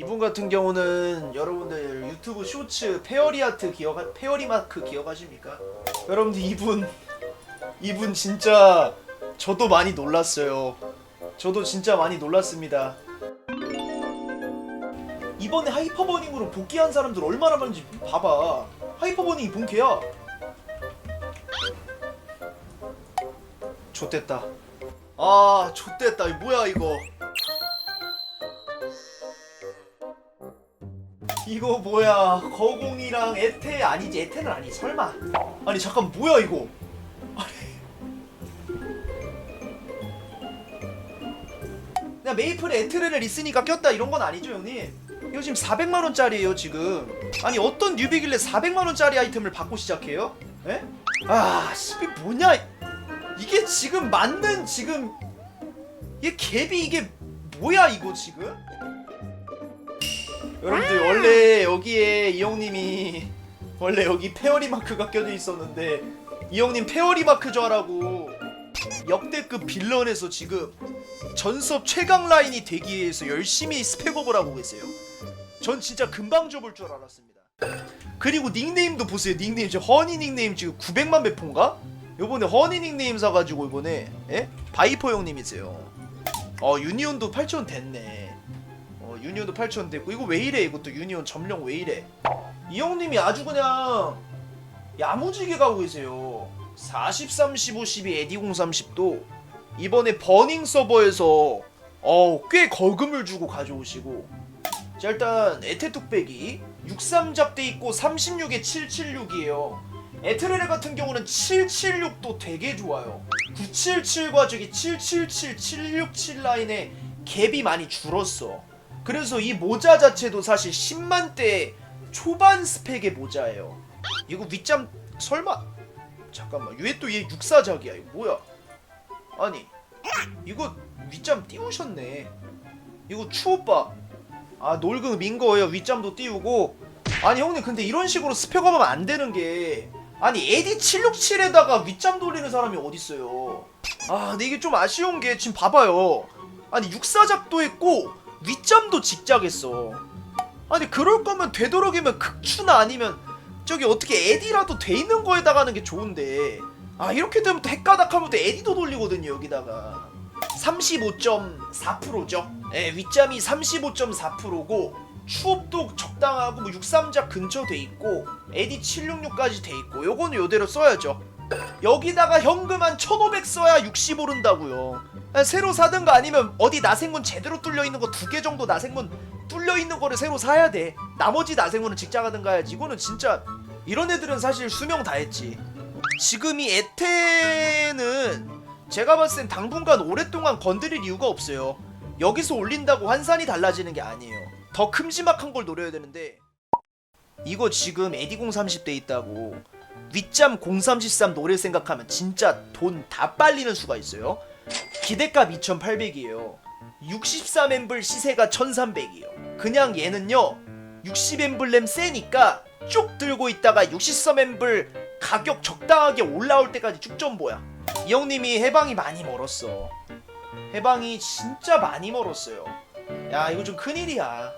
이분 같은 경우는 여러분들 유튜브 쇼츠 페어리 아트 기억 페어리 마크 기억하십니까? 여러분들 이분 이분 진짜 저도 많이 놀랐어요. 저도 진짜 많이 놀랐습니다. 이번에 하이퍼버닝으로 복귀한 사람들 얼마나 많은지 봐봐. 하이퍼버닝이 본캐야. 좆됐다. 아. 이거 뭐야 이거? 이거 뭐야? 거공이랑 에테 아니지? 에테는 아니. 설마? 아니 잠깐 뭐야 이거? 그냥 메이플에 에트레를 있으니까 꼈다 이런 건 아니죠 형님 이거 지금 400만 원짜리예요 지금 아니 어떤 뉴비길래 400만 원짜리 아이템을 받고 시작해요? 에? 아 씨비 뭐냐 이게 지금 맞는 지금 이게 갭이 이게 뭐야 이거 지금? 여러분들 원래 여기에 이 형님이 원래 여기 페어리 마크가 껴져 있었는데 이 형님 페어리 마크 저라고 역대급 빌런에서 지금 전섭 최강 라인이 되기 위해서 열심히 스펙업을 하고 계세요. 전 진짜 금방 접을 줄 알았습니다. 그리고 닉네임도 보세요. 닉네임 지금 허니 닉네임 지금 900만 배포인가? 요번에 허니 닉네임 사가지고 이번에 예? 바이퍼 형님이세요. 어 유니온도 8천 됐네. 어 유니온도 8천 됐고 이거 왜 이래? 이것도 유니온 점령 왜 이래? 이 형님이 아주 그냥 야무지게 가고 계세요. 40, 35, 12, 에디공 30도 이번에 버닝 서버에서 어, 꽤 거금을 주고 가져오시고. 자 일단 에테 뚝배기. 63잡 돼 있고 36에 776이에요. 에트레레 같은 경우는 776도 되게 좋아요. 977과 저기 777, 767 라인에 갭이 많이 줄었어 그래서 이 모자 자체도 사실 10만대 초반 스펙의 모자예요. 이거 윗잠 설마 잠깐만 왜 또 얘 육사작이야 이거 뭐야? 아니 이거 윗잠 띄우셨네. 이거 추오빠. 아 놀금 민 거예요 윗잠도 띄우고. 아니 형님 근데 이런 식으로 스펙업하면 안 되는 게. 아니 에디 767에다가 윗잠 돌리는 사람이 어딨어요? 아 근데 이게 좀 아쉬운 게 지금 봐봐요. 아니 육사작도 했고 윗잠도 직작했어. 아니 그럴 거면 되도록이면 극추나 아니면 저기 어떻게 에디라도 돼 있는 거에다가 하는 게 좋은데. 아 이렇게 되면 또 헷가닥하면 또 에디도 돌리거든요 여기다가. 35.4%죠? 예 윗잠이 35.4%고 추업도 적당하고 뭐 63작 근처 돼 있고 에디 766까지 돼 있고 요거는 요대로 써야죠. 여기다가 현금 한 1500 써야 60 오른다고요. 아, 새로 사든가 아니면 어디 나생문 제대로 뚫려 있는 거 두 개 정도 나생문 뚫려 있는 거를 새로 사야 돼 나머지 나생문은 직장 하든가 해야지 이거는 진짜 이런 애들은 사실 수명 다 했지 지금 이 에테는 제가 봤을 땐 당분간 오랫동안 건드릴 이유가 없어요. 여기서 올린다고 환산이 달라지는 게 아니에요. 더 큼지막한 걸 노려야 되는데 이거 지금 에디공 30대 있다고 윗잠 033 노릴 생각하면 진짜 돈 다 빨리는 수가 있어요. 기대값 2800이에요. 63엠블 시세가 1300이에요. 그냥 얘는요 60엠블램 세니까 쭉 들고 있다가 63엠블 가격 적당하게 올라올 때까지 쭉 전보야. 이 형님이 해방이 많이 멀었어. 해방이 진짜 많이 멀었어요. 야 이거 좀 큰일이야.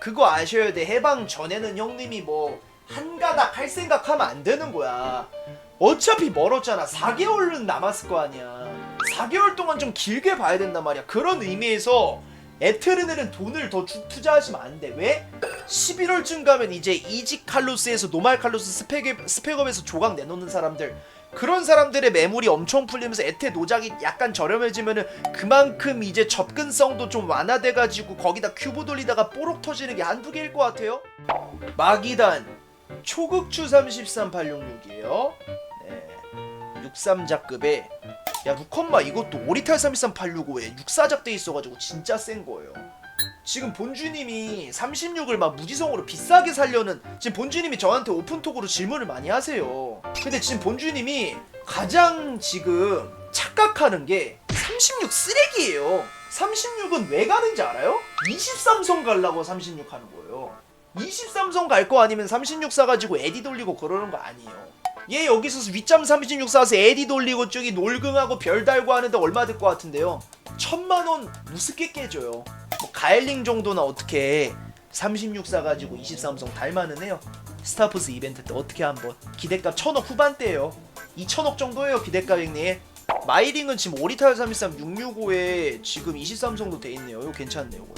그거 아셔야 돼. 해방 전에는 형님이 뭐 한가닥 할 생각하면 안 되는 거야. 어차피 멀었잖아. 4개월은 남았을 거 아니야. 4개월 동안 좀 길게 봐야 된단 말이야. 그런 의미에서 에트르넬은 돈을 더 주- 투자하시면 안 돼. 왜? 11월쯤 가면 이제 이직 칼로스에서 노말 칼로스 스펙 스펙업에서 조각 내놓는 사람들 그런 사람들의 매물이 엄청 풀리면서 에테 노작이 약간 저렴해지면은 그만큼 이제 접근성도 좀 완화돼가지고 거기다 큐브 돌리다가 뽀록 터지는 게 한두 개일 것 같아요. 마기단 초극추 33866이에요. 네. 63작급에 야 루컨마 이것도 오리탈 32385에 64작 돼 있어가지고 진짜 센 거예요. 지금 본주님이 36을 막 무지성으로 비싸게 살려는 지금 본주님이 저한테 오픈톡으로 질문을 많이 하세요. 근데 지금 본주님이 가장 지금 착각하는 게 36 쓰레기예요. 36은 왜 가는지 알아요? 23성 가려고 36 하는 거예요. 23성 갈 거 아니면 36 사가지고 에디 돌리고 그러는 거 아니에요. 얘 여기서 윗잠 36 사서 에디 돌리고 저기 놀금하고 별 달고 하는데 얼마 들것 같은데요? 천만 원 무섭게 깨져요. 뭐 가엘링 정도나 어떻게 36 사 가지고 23성 달만은 해요. 스타포스 이벤트 때 어떻게 한번 기대값 천억 후반대예요. 2천억 정도예요 기대값 형님. 마이링은 지금 오리탈 313 665에 지금 23성도 돼 있네요. 이거 괜찮네요. 이거.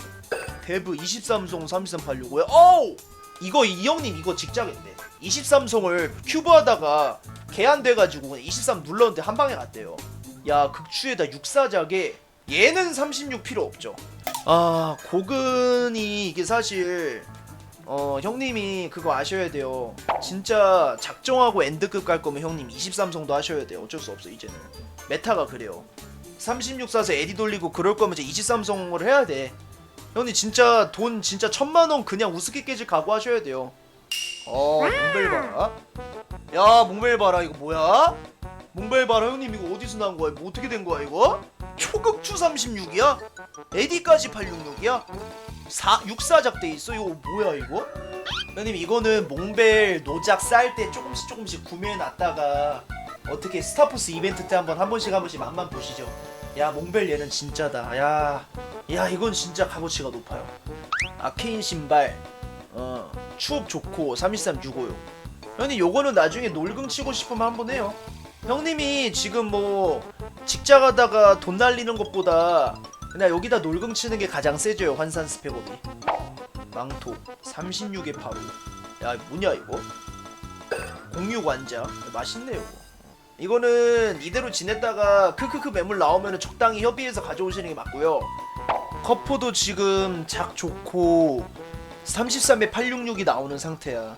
데브 23성 3386고요. 어우! 이거 이 형님 이거 직장인데 23성을 큐브 하다가 개안돼 가지고 23 눌렀는데 한 방에 갔대요. 야 극추에다 6사작에 얘는 36 필요 없죠. 아 고근이 이게 사실 어 형님이 그거 아셔야 돼요. 진짜 작정하고 엔드급 갈 거면 형님 23성도 하셔야 돼요. 어쩔 수 없어 이제는 메타가 그래요. 36 사서 에디 돌리고 그럴 거면 이제 23성을 해야 돼. 형님 진짜 돈 진짜 천만 원 그냥 우습게 깨질 각오하셔야 돼요. 어 몽벨 봐라. 야 몽벨 봐라 이거 뭐야? 몽벨 봐라 형님 이거 어디서 난 거야? 뭐 어떻게 된 거야 이거? 초극추 36이야? 에디까지 866이야? 4 6사작 돼 있어 이거 뭐야 이거? 형님 이거는 몽벨 노작 쌀 때 조금씩 조금씩 구매해 놨다가 어떻게 스타포스 이벤트 때 한번 한 번씩 한 번씩 맛만 보시죠. 야 몽벨 얘는 진짜다. 야, 야 이건 진짜 값어치가 높아요. 아케인 신발, 어 추업 좋고 32365요. 형님 요거는 나중에 놀궁 치고 싶으면 한번 해요. 형님이 지금 뭐 직장 하다가 돈 날리는 것보다 그냥 여기다 놀궁 치는 게 가장 세져요 환산 스펙업이. 망토 36에 바로. 야 뭐냐 이거? 공육 완자 맛있네요. 이거. 이거는 이대로 지냈다가 크크크 매물 나오면 적당히 협의해서 가져오시는 게 맞고요. 커포도 지금 작 좋고 33에 866이 나오는 상태야.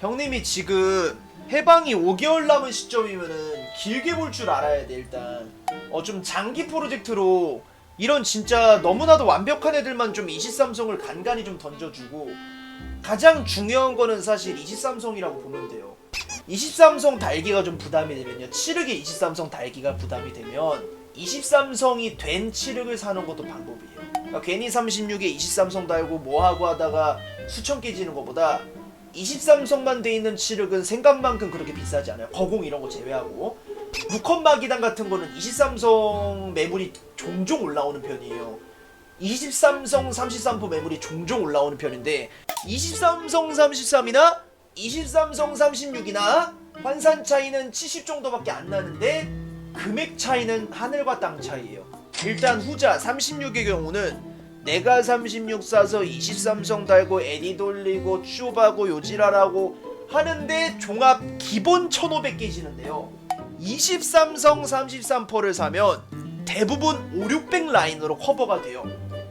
형님이 지금 해방이 5개월 남은 시점이면은 길게 볼 줄 알아야 돼 일단. 어 좀 장기 프로젝트로 이런 진짜 너무나도 완벽한 애들만 좀 23성을 간간히 좀 던져주고 가장 중요한 거는 사실 23성이라고 보면 돼요. 23성 달기가 좀 부담이 되면요. 칠흑의 23성 달기가 부담이 되면 23성이 된 칠흑을 사는 것도 방법이에요. 그러니까 괜히 36에 23성 달고 뭐하고 하다가 수천 깨지는 것보다 23성만 돼 있는 칠흑은 생각만큼 그렇게 비싸지 않아요. 거공 이런 거 제외하고. 무컨마기단 같은 거는 23성 매물이 종종 올라오는 편이에요. 23성 33포 매물이 종종 올라오는 편인데 23성 33이나 23성 36이나 환산 차이는 70 정도밖에 안 나는데 금액 차이는 하늘과 땅 차이예요. 일단 후자 36의 경우는 내가 36 사서 23성 달고 에디 돌리고 쭈바고 요지랄하고 하는데 종합 기본 1500 깨지는데요. 23성 33%를 사면 대부분 5, 600 라인으로 커버가 돼요.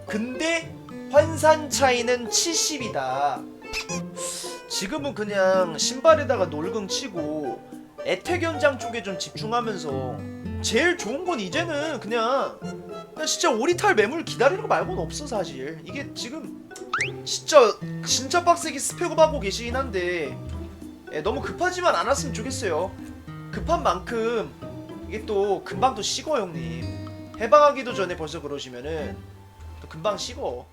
근데 환산 차이는 70이다. 지금은 그냥 신발에다가 놀궁 치고 애택 현장 쪽에 좀 집중하면서 제일 좋은 건 이제는 그냥, 진짜 오리탈 매물 기다리는 거 말고는 없어 사실. 이게 지금 진짜 진짜 빡세게 스펙업 하고 계시긴 한데 예, 너무 급하지만 않았으면 좋겠어요. 급한 만큼 이게 또 금방 또 식어 형님. 해방하기도 전에 벌써 그러시면은 또 금방 식어